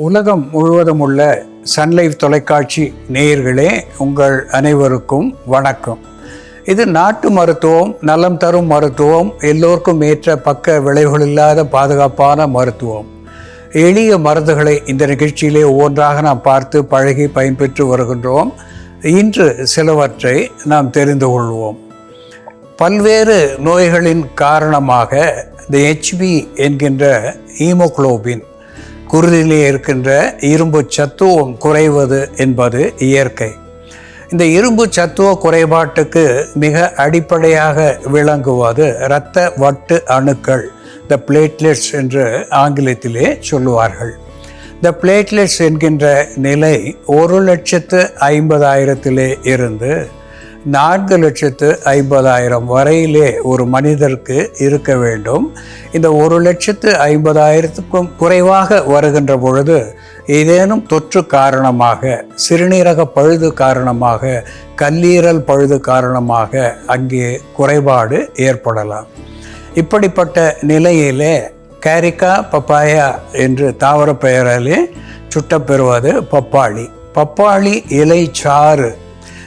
உலகம் முழுவதும் உள்ள சன்லைவ் தொலைக்காட்சி நேயர்களே உங்கள் அனைவருக்கும் வணக்கம். இது நாட்டு மருத்துவம் நலம் தரும் மருத்துவம் எல்லோருக்கும் ஏற்ற பக்க விளைவுகள் இல்லாத பாதுகாப்பான மருத்துவம். எளிய மருந்துகளை இந்த நிகழ்ச்சியிலே ஒவ்வொன்றாக நாம் பார்த்து பழகி பயன்பெற்று வருகின்றோம். இன்று சிலவற்றை நாம் தெரிந்து கொள்வோம். பல்வேறு நோய்களின் காரணமாக இந்த ஹெச்பி என்கின்ற ஹீமோகுளோபின் குருதிலே இருக்கின்ற இரும்பு சத்துவம் குறைவது என்பது இயற்கை. இந்த இரும்பு சத்துவ குறைபாட்டுக்கு மிக அடிப்படையாக விளங்குவது இரத்த வட்டு அணுக்கள் த பிளேட்லெட்ஸ் என்று ஆங்கிலத்திலே சொல்லுவார்கள். இந்த பிளேட்லெட்ஸ் என்கின்ற நிலை ஒரு லட்சத்து ஐம்பதாயிரத்திலே இருந்து நான்கு லட்சத்து ஐம்பதாயிரம் வரையிலே ஒரு மனிதருக்கு இருக்க வேண்டும். இந்த ஒரு லட்சத்து ஐம்பதாயிரத்துக்கும் குறைவாக வருகின்ற பொழுது ஏதேனும் தொற்று காரணமாக சிறுநீரக பழுது காரணமாக கல்லீரல் பழுது காரணமாக அங்கே குறைபாடு ஏற்படலாம். இப்படிப்பட்ட நிலையிலே கேரிக்கா பப்பாயா என்று தாவர பெயராலே சுட்டப்பெறுவது பப்பாளி. பப்பாளி இலை சாறு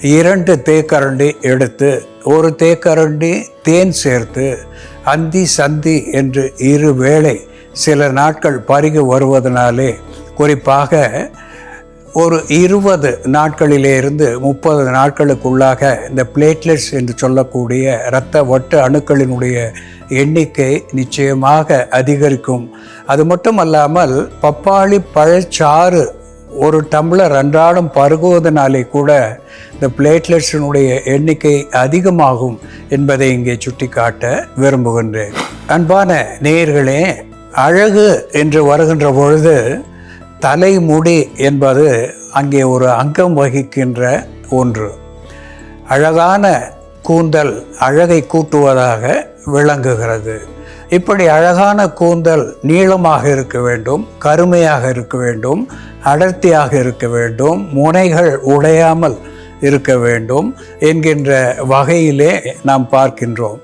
இரண்டு தேக்கரண்டி எடுத்து ஒரு தேக்கரண்டி தேன் சேர்த்து அந்தி சந்தி என்று இரு வேளை சில நாட்கள் பருகி வருவதனாலே குறிப்பாக ஒரு இருபது நாட்களிலிருந்து முப்பது நாட்களுக்குள்ளாக இந்த பிளேட்லெட்ஸ் என்று சொல்லக்கூடிய இரத்த வட்டு அணுக்களினுடைய எண்ணிக்கை நிச்சயமாக அதிகரிக்கும். அது மட்டுமல்லாமல் பப்பாளி பழச்சாறு ஒரு டம்ளர் அன்றாடம் பருகுவதனாலே கூட இந்த பிளேட்லெட்ஸினுடைய எண்ணிக்கை அதிகமாகும் என்பதை இங்கே சுட்டிக்காட்ட விரும்புகின்றேன். அன்பான நேயர்களே அழகு என்று வருகின்ற பொழுது தலைமுடி என்பது அங்கே ஒரு அங்கம் வகிக்கின்ற ஒன்று. அழகான கூந்தல் அழகை கூட்டுவதாக விளங்குகிறது. இப்படி அழகான கூந்தல் நீளமாக இருக்க வேண்டும் கருமையாக இருக்க வேண்டும் அடர்த்தியாக இருக்க வேண்டும் முனைகள் உடையாமல் இருக்க வேண்டும் என்கின்ற வகையிலே நாம் பார்க்கின்றோம்.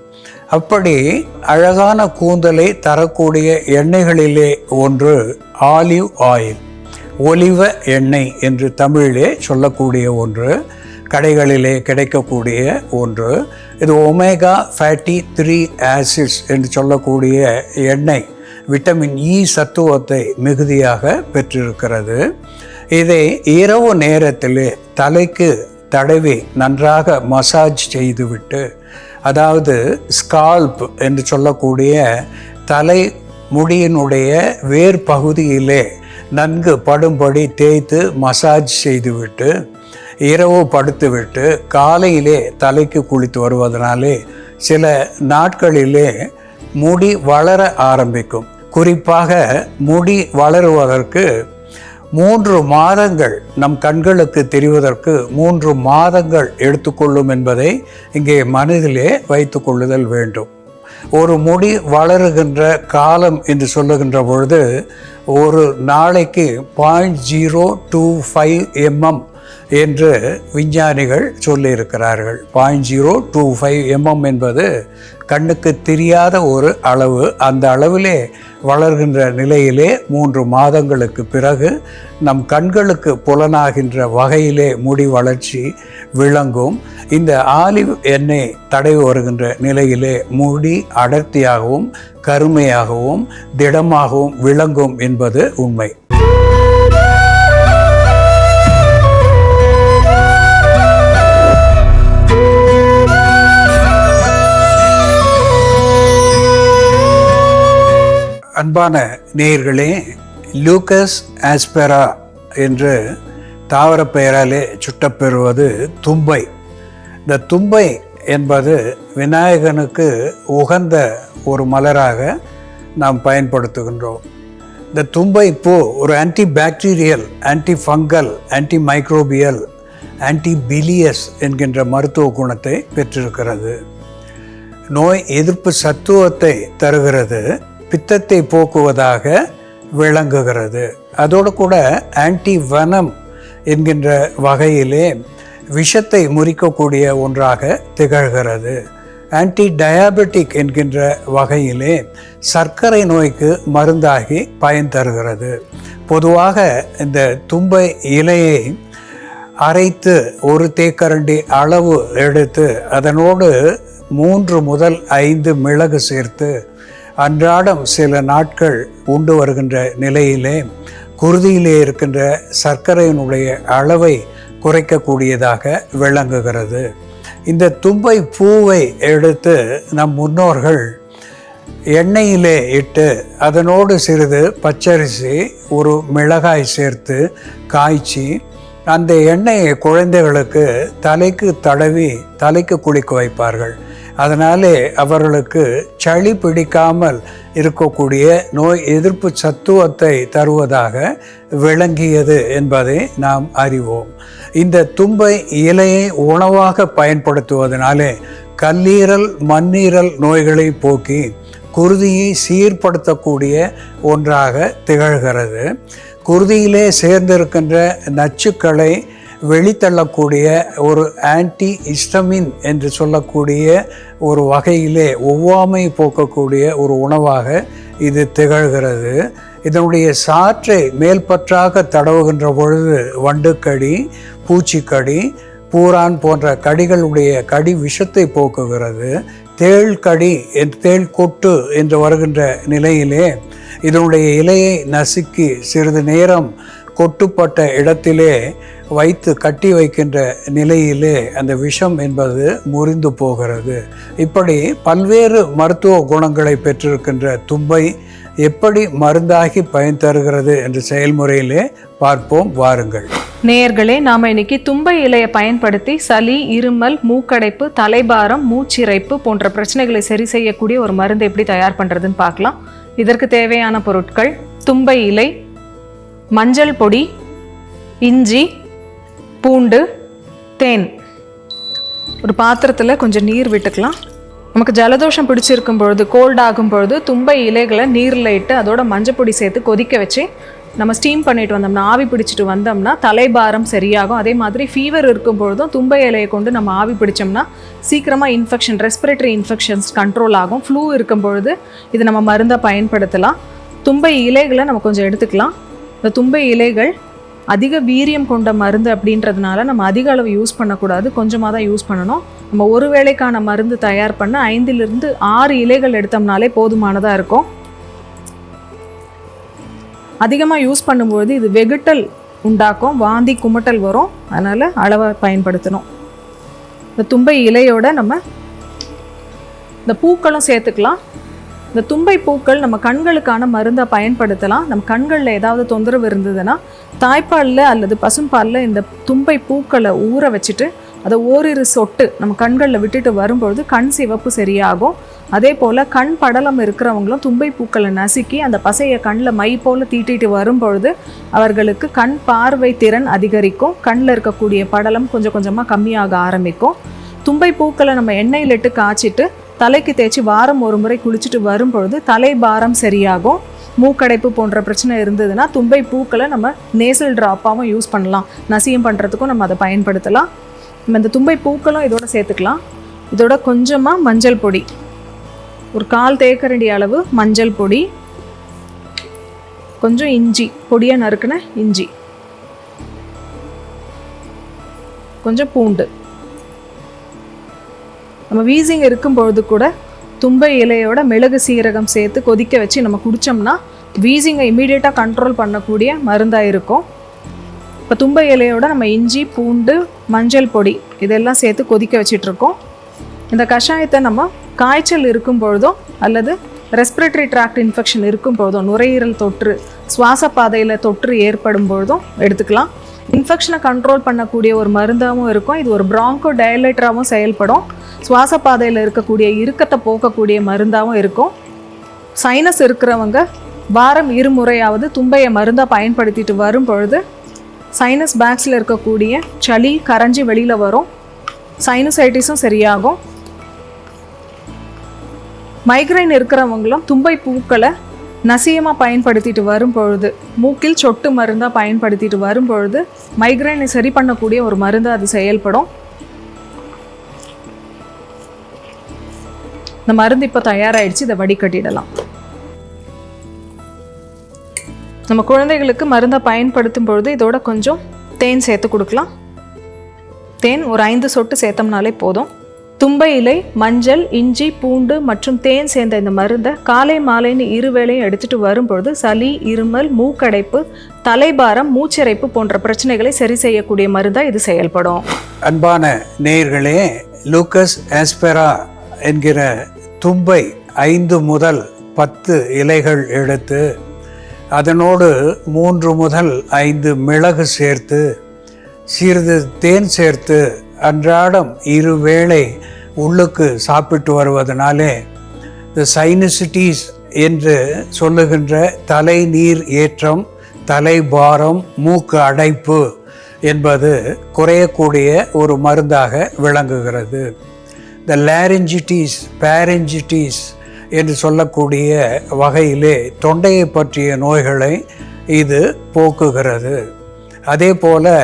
அப்படி அழகான கூந்தலை தரக்கூடிய எண்ணெய்களிலே ஒன்று ஆலிவ் ஆயில் ஒலிவ எண்ணெய் என்று தமிழிலே சொல்லக்கூடிய ஒன்று கடைகளிலே கிடைக்கக்கூடிய ஒன்று இது ஒமேகா ஃபேட்டி த்ரீ ஆசிட்ஸ் என்று சொல்லக்கூடிய எண்ணெய் விட்டமின் இ e சத்துவத்தை மிகுதியாக பெற்றிருக்கிறது. இதை இரவு நேரத்தில் தலைக்கு தடவி நன்றாக மசாஜ் செய்துவிட்டு அதாவது ஸ்கால்ப் என்று சொல்லக்கூடிய தலை முடியினுடைய வேர் பகுதியிலே நன்கு படும்படி தேய்த்து மசாஜ் செய்துவிட்டு இரவு படுத்துவிட்டு காலையிலே தலைக்கு குளித்து வருவதனாலே சில நாட்களிலே முடி வளர ஆரம்பிக்கும். குறிப்பாக முடி வளருவதற்கு மூன்று மாதங்கள் நம் கண்களுக்கு தெரிவதற்கு மூன்று மாதங்கள் எடுத்துக்கொள்ளும் என்பதை இங்கே மனதிலே வைத்து கொள்ளுதல் வேண்டும். ஒரு முடி வளருகின்ற காலம் என்று சொல்லுகின்ற பொழுது ஒரு நாளைக்கு point zero two five M M என்று விஞ்ஞானிகள் சொல்லியிருக்கிறார்கள். Point zero two five M M என்பது கண்ணுக்கு தெரியாத ஒரு அளவு. அந்த அளவிலே வளர்கின்ற நிலையிலே மூன்று மாதங்களுக்கு பிறகு நம் கண்களுக்கு புலனாகின்ற வகையிலே முடி வளர்ச்சி விளங்கும். இந்த ஆலிவ் எண்ணெய் தடவி வருகின்ற நிலையிலே முடி அடர்த்தியாகவும் கருமையாகவும் திடமாகவும் விளங்கும் என்பது உண்மை. அன்பான நேயர்களே லூக்கஸ் ஆஸ்பெரா என்று தாவர பெயராலே சுட்டப்பெறுவது தும்பை. இந்த தும்பை என்பது விநாயகனுக்கு உகந்த ஒரு மலராக நாம் பயன்படுத்துகின்றோம். இந்த தும்பை பூ ஒரு anti bacterial anti fungal anti microbial anti bilious என்கின்ற மருத்துவ குணத்தை பெற்றிருக்கிறது. நோய் எதிர்ப்பு சத்துவத்தை தருகிறது. பித்தத்தை போக்குவதாக விளங்குகிறது. அதோடு கூட ஆன்டி வனம் என்கின்ற வகையிலே விஷத்தை முறிக்கக்கூடிய ஒன்றாக திகழ்கிறது. ஆன்டி டயாபெட்டிக் என்கின்ற வகையிலே சர்க்கரை நோய்க்கு மருந்தாகி பயன் தருகிறது. பொதுவாக இந்த தும்பை இலையை அரைத்து ஒரு தேக்கரண்டி அளவு எடுத்து அதனோடு மூன்று முதல் ஐந்து மிளகு சேர்த்து அன்றாடம் சில நாட்கள் உண்டு வருகின்ற நிலையிலே குருதியிலே இருக்கின்ற சர்க்கரையினுடைய அளவை குறைக்கக்கூடியதாக விளங்குகிறது. இந்த தும்பை பூவை எடுத்து நம் முன்னோர்கள் எண்ணெயிலே இட்டு அதனோடு சிறிது பச்சரிசி ஒரு மிளகாய் சேர்த்து காய்ச்சி அந்த எண்ணெயை குழந்தைகளுக்கு தலைக்கு தடவி தலைக்கு குளிக்க வைப்பார்கள். அதனாலே அவர்களுக்கு சளி பிடிக்காமல் இருக்கக்கூடிய நோய் எதிர்ப்பு சத்துவத்தை தருவதாக விளங்கியது என்பதை நாம் அறிவோம். இந்த தும்பை இலையை உணவாக பயன்படுத்துவதனாலே கல்லீரல் மண்ணீரல் நோய்களை போக்கி குருதியை சீர்படுத்தக்கூடிய ஒன்றாக திகழ்கிறது. குருதியிலே சேர்ந்திருக்கின்ற நச்சுக்களை வெளித்தள்ளக்கூடிய ஒரு ஆன்டி இஸ்டமின் என்று சொல்லக்கூடிய ஒரு வகையிலே ஒவ்வாமை போக்கக்கூடிய ஒரு உணவாக இது திகழ்கிறது. இதனுடைய சாற்றை மேல்பற்றாக தடவுகின்ற பொழுது வண்டுக்கடி பூச்சிக்கடி பூரான் போன்ற கடிகளுடைய கடி விஷத்தை போக்குகிறது. தேள் கடி தேள் கொட்டு என்று வருகின்ற நிலையிலே இதனுடைய இலையை நசுக்கி சிறிது நேரம் கொட்டுப்பட்ட இடத்திலே வைத்து கட்டி வைக்கின்ற நிலையிலே அந்த விஷம் என்பது முறிந்து போகிறது. இப்படி பல்வேறு மருத்துவ குணங்களை பெற்றிருக்கின்ற தும்பை எப்படி மருந்தாகி பயன் தருகிறது என்ற செயல்முறையிலே பார்ப்போம் வாருங்கள். நேயர்களே நாம் இன்னைக்கு தும்பை இலையை பயன்படுத்தி சளி இருமல் மூக்கடைப்பு தலைபாரம் மூச்சிறைப்பு போன்ற பிரச்சனைகளை சரி செய்யக்கூடிய ஒரு மருந்து எப்படி தயார் பண்ணுறதுன்னு பார்க்கலாம். இதற்கு தேவையான பொருட்கள் தும்பை இலை மஞ்சள் பொடி இஞ்சி பூண்டு தேன். ஒரு பாத்திரத்தில் கொஞ்சம் நீர் விட்டுக்கலாம். நமக்கு ஜலதோஷம் பிடிச்சிருக்கும் பொழுது கோல்ட் ஆகும் பொழுது தும்பை இலைகளை நீரில் இட்டு அதோட மஞ்சப்பொடி சேர்த்து கொதிக்க வச்சு நம்ம ஸ்டீம் பண்ணிட்டு வந்தோம்னா ஆவி பிடிச்சிட்டு வந்தோம்னா தலைபாரம் சரியாகும். அதே மாதிரி ஃபீவர் இருக்கும் பொழுதும் தும்பை இலையை கொண்டு நம்ம ஆவி பிடிச்சோம்னா சீக்கிரமாக இன்ஃபெக்ஷன் ரெஸ்பிரேட்டரி இன்ஃபெக்ஷன்ஸ் கண்ட்ரோல் ஆகும். ஃப்ளூ இருக்கும் பொழுது இது நம்ம மருந்தை பயன்படுத்தலாம். தும்பை இலைகளை நம்ம கொஞ்சம் எடுத்துக்கலாம். இந்த தும்பை இலைகள் அதிக வீரியம் கொண்ட மருந்து அப்படின்றதுனால நம்ம அதிக அளவு யூஸ் பண்ணக்கூடாது. கொஞ்சமாக தான் யூஸ் பண்ணணும். நம்ம ஒரு வேளைக்கான மருந்து தயார் பண்ண ஐந்திலிருந்து ஆறு இலைகள் எடுத்தோம்னாலே போதுமானதாக இருக்கும். அதிகமாக யூஸ் பண்ணும்போது இது வெகுட்டல் உண்டாக்கும். வாந்தி குமட்டல் வரும். அதனால் அளவை பயன்படுத்தணும். இந்த தும்பை இலையோட நம்ம இந்த பூக்களும் சேர்த்துக்கலாம். இந்த தும்பை பூக்கள் நம்ம கண்களுக்கான மருந்தை பயன்படுத்தலாம். நம்ம கண்களில் ஏதாவது தொந்தரவு இருந்ததுன்னா தாய்ப்பாலில் அல்லது பசும்பாலில் இந்த தும்பை பூக்களை ஊற வச்சுட்டு அதை ஓரிரு சொட்டு நம்ம கண்களில் விட்டுட்டு வரும்பொழுது கண் சிவப்பு சரியாகும். அதே போல் கண் படலம் இருக்கிறவங்களும் தும்பை பூக்களை நசுக்கி அந்த பசையை கண்ணில் மை போல் தீட்டிட்டு வரும்பொழுது அவர்களுக்கு கண் பார்வை திறன் அதிகரிக்கும். கண்ணில் இருக்கக்கூடிய படலம் கொஞ்சம் கொஞ்சமாக கம்மியாக ஆரம்பிக்கும். தும்பை பூக்களை நம்ம எண்ணெயில் இட்டு காய்ச்சிட்டு தலைக்கு தேய்ச்சி வாரம் ஒரு முறை குளிச்சுட்டு வரும்பொழுது தலை பாரம் சரியாகும். மூக்கடைப்பு போன்ற பிரச்சனை இருந்ததுன்னா தும்பை பூக்களை நம்ம நேசல் ட்ராப்பாகவும் யூஸ் பண்ணலாம். நசியம் பண்ணுறதுக்கும் நம்ம அதை பயன்படுத்தலாம். நம்ம இந்த தும்பை பூக்களும் இதோட சேர்த்துக்கலாம். இதோட கொஞ்சமாக மஞ்சள் பொடி. ஒரு கால் தேக்கரண்டி அளவு மஞ்சள் பொடி. கொஞ்சம் இஞ்சி பொடியாக நறுக்கின இஞ்சி. கொஞ்சம் பூண்டு. நம்ம வீசிங் இருக்கும்பொழுது கூட தும்பை இலையோட மிளகு சீரகம் சேர்த்து கொதிக்க வச்சு நம்ம குடித்தோம்னா வீசிங்கை இமீடியட்டாக கண்ட்ரோல் பண்ணக்கூடிய மருந்தாக இருக்கும். இப்போ தும்பை இலையோட நம்ம இஞ்சி பூண்டு மஞ்சள் பொடி இதெல்லாம் சேர்த்து கொதிக்க வச்சிட்ருக்கோம். இந்த கஷாயத்தை நம்ம காய்ச்சல் இருக்கும் பொழுதும் அல்லது ரெஸ்பிரேட்டரி ட்ராக்ட் இன்ஃபெக்ஷன் இருக்கும் பொழுதும் நுரையீரல் தொற்று சுவாச பாதையில் தொற்று ஏற்படும் பொழுதும் எடுத்துக்கலாம். இன்ஃபெக்ஷனை கண்ட்ரோல் பண்ணக்கூடிய ஒரு மருந்தாகவும் இருக்கும். இது ஒரு ப்ராங்கோ டயலேட்டராகவும் செயல்படும். சுவாச பாதையில் இருக்கக்கூடிய இறுக்கத்தை போக்கக்கூடிய மருந்தாகவும் இருக்கும். சைனஸ் இருக்கிறவங்க வாரம் இருமுறையாவது தும்பையை மருந்தாக பயன்படுத்திட்டு வரும் பொழுது சைனஸ் பேக்ஸில் இருக்கக்கூடிய சளி கரைஞ்சி வெளியில் வரும். சைனசைட்டிஸும் சரியாகும். மைக்ரைன் இருக்கிறவங்களும் தும்பை பூக்களை நசியமாக பயன்படுத்திட்டு வரும் பொழுது மூக்கில் சொட்டு மருந்தாக பயன்படுத்திட்டு வரும் பொழுது மைக்ரைனை சரி பண்ணக்கூடிய ஒரு மருந்து அது செயல்படும். இந்த மருந்து இப்போ தயாராகிடுச்சு இதை வடிகட்டிடலாம். நம்ம குழந்தைகளுக்கு மருந்தை பயன்படுத்தும் பொழுது இதோட கொஞ்சம் தேன் சேர்த்து கொடுக்கலாம். தேன் ஒரு ஐந்து சொட்டு சேர்த்தோம்னாலே போதும். தும்பை இலை மஞ்சள் இஞ்சி பூண்டு மற்றும் தேன் சேர்ந்த இந்த மருந்தை காலை மாலைன்னு இரு வேளையும் எடுத்துட்டு வரும்பொழுது சளி இருமல் மூக்கடைப்பு தலைபாரம் மூச்சிறைப்பு போன்ற பிரச்சனைகளை சரி செய்யக்கூடிய மருந்தாக இது செயல்படும். அன்பான நேயர்களே லூக்கஸ் ஆஸ்பெரா என்கிற தும்பை ஐந்து முதல் பத்து இலைகள் எடுத்து அதனோடு மூன்று முதல் ஐந்து மிளகு சேர்த்து சிறிது தேன் சேர்த்து அன்றாடம் இருவேளை உள்ளுக்கு சாப்பிட்டு வருவதனாலே இந்த சைனசிட்டிஸ் என்று சொல்லுகின்ற தலை நீர் ஏற்றம் தலைபாரம் மூக்கு அடைப்பு என்பது குறையக்கூடிய ஒரு மருந்தாக விளங்குகிறது. இந்த லேரஞ்சிட்டிஸ் பேரஞ்சிட்டிஸ் என்று சொல்லக்கூடிய வகையிலே தொண்டையை பற்றிய நோய்களை இது போக்குகிறது. அதே போல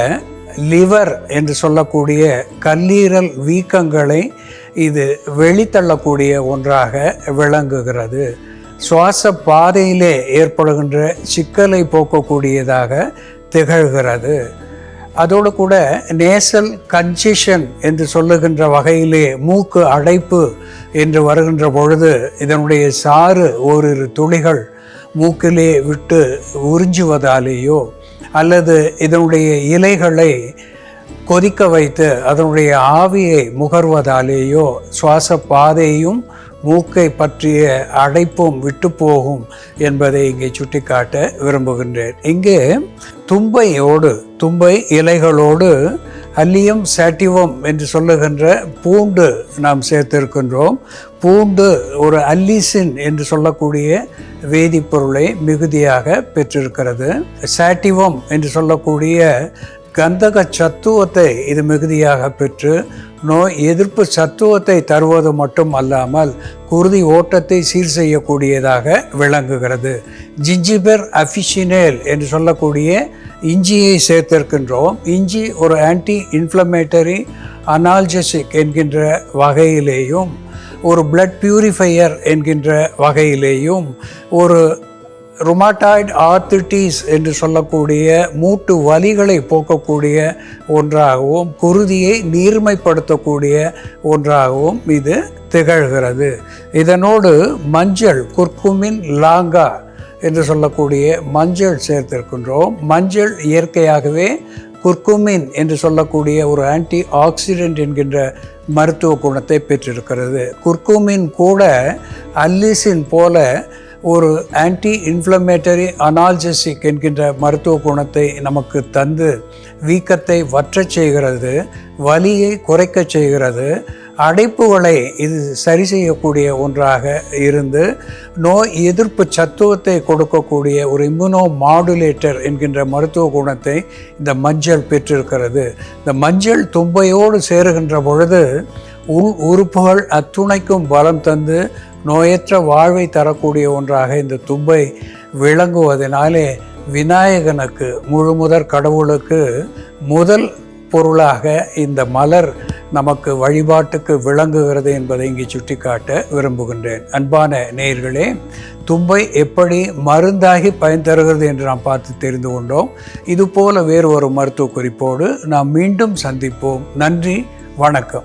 லிவர் என்று சொல்லக்கூடிய கல்லீரல் வீக்கங்களை இது வெளித்தள்ளக்கூடிய ஒன்றாக விளங்குகிறது. சுவாச பாதையிலே ஏற்படுகின்ற சிக்கலை போக்கக்கூடியதாக திகழ்கிறது. அதோடு கூட நேசல் கன்ஜிஷன் என்று சொல்லுகின்ற வகையிலே மூக்கு அடைப்பு என்று வருகின்ற பொழுது இதனுடைய சாறு ஓரிரு துளிகள் மூக்கிலே விட்டு உறிஞ்சுவதாலேயோ அல்லது இதனுடைய இலைகளை கொதிக்க வைத்து அதனுடைய ஆவியை முகர்வதாலேயோ சுவாச பாதையும் மூக்கை பற்றிய அடைப்பும் விட்டு போகும் என்பதை இங்கே சுட்டிக்காட்ட விரும்புகின்றேன். இங்கே தும்பையோடு தும்பை இலைகளோடு அல்லியம் சாட்டிவம் என்று சொல்லுகின்ற பூண்டு நாம் சேர்த்திருக்கின்றோம். பூண்டு ஒரு அல்லிசின் என்று சொல்லக்கூடிய வேதிப்பொருளை மிகுதியாக பெற்றிருக்கிறது. சாட்டிவம் என்று சொல்லக்கூடிய கந்தக சத்துவத்தை இது மிகுதியாக பெற்று நோய் எதிர்ப்பு சத்துவத்தை தருவது மட்டும் அல்லாமல் குருதி ஓட்டத்தை சீர் செய்யக்கூடியதாக விளங்குகிறது. ஜிஞ்சிபெர் அஃபிஷினேல் என்று சொல்லக்கூடிய இஞ்சியை சேர்த்திருக்கின்றோம். இஞ்சி ஒரு ஆன்டி இன்ஃப்ளமேட்டரி அனால்ஜெசிக் என்கின்ற வகையிலேயும் ஒரு பிளட் பியூரிஃபையர் என்கின்ற வகையிலேயும் ஒரு ருமாட்டாய்டு ஆர்த்திட்டிஸ் என்று சொல்லக்கூடிய மூட்டு வலிகளை போக்கக்கூடிய ஒன்றாகவும் குருதியை நீர்மைப்படுத்தக்கூடிய ஒன்றாகவும் இது திகழ்கிறது. இதனோடு மஞ்சள் குர்குமின் லாங்கா என்று சொல்லக்கூடிய மஞ்சள் சேர்த்திருக்கின்றோம். மஞ்சள் இயற்கையாகவே குர்குமின் என்று சொல்லக்கூடிய ஒரு ஆன்டி ஆக்சிடென்ட் என்கின்ற மருத்துவ குணத்தை பெற்றிருக்கிறது. குர்குமின் கூட அல்லிசின் போல ஒரு ஆன்டி இன்ஃப்ளமேட்டரி அனால்ஜெசிக் என்கின்ற மருத்துவ குணத்தை நமக்கு தந்து வீக்கத்தை வற்றச் செய்கிறது வலியை குறைக்கச் செய்கிறது அடைப்புகளை இது சரி செய்யக்கூடிய ஒன்றாக இருந்து நோய் எதிர்ப்பு சத்துவத்தை கொடுக்கக்கூடிய ஒரு இம்யூனோ மாடுலேட்டர் என்கின்ற மருத்துவ குணத்தை இந்த மஞ்சள் பெற்றிருக்கிறது. இந்த மஞ்சள் தும்பையோடு சேருகின்ற பொழுது உள் உறுப்புகள் அத்துணைக்கும் பலம் தந்து நோயற்ற வாழ்வை தரக்கூடிய ஒன்றாக இந்த தும்பை விளங்குவதனாலே விநாயகனுக்கு முழுமுதற் கடவுளுக்கு முதல் பொருளாக இந்த மலர் நமக்கு வழிபாட்டுக்கு விளங்குகிறது என்பதை இங்கே சுட்டிக்காட்ட விரும்புகின்றேன். அன்பான நேயர்களே தும்பை எப்படி மருந்தாகி பயன் தருகிறது என்று நாம் பார்த்து தெரிந்து கொண்டோம். இதுபோல வேறு ஒரு மருத்துவ குறிப்போடு நாம் மீண்டும் சந்திப்போம். நன்றி வணக்கம்.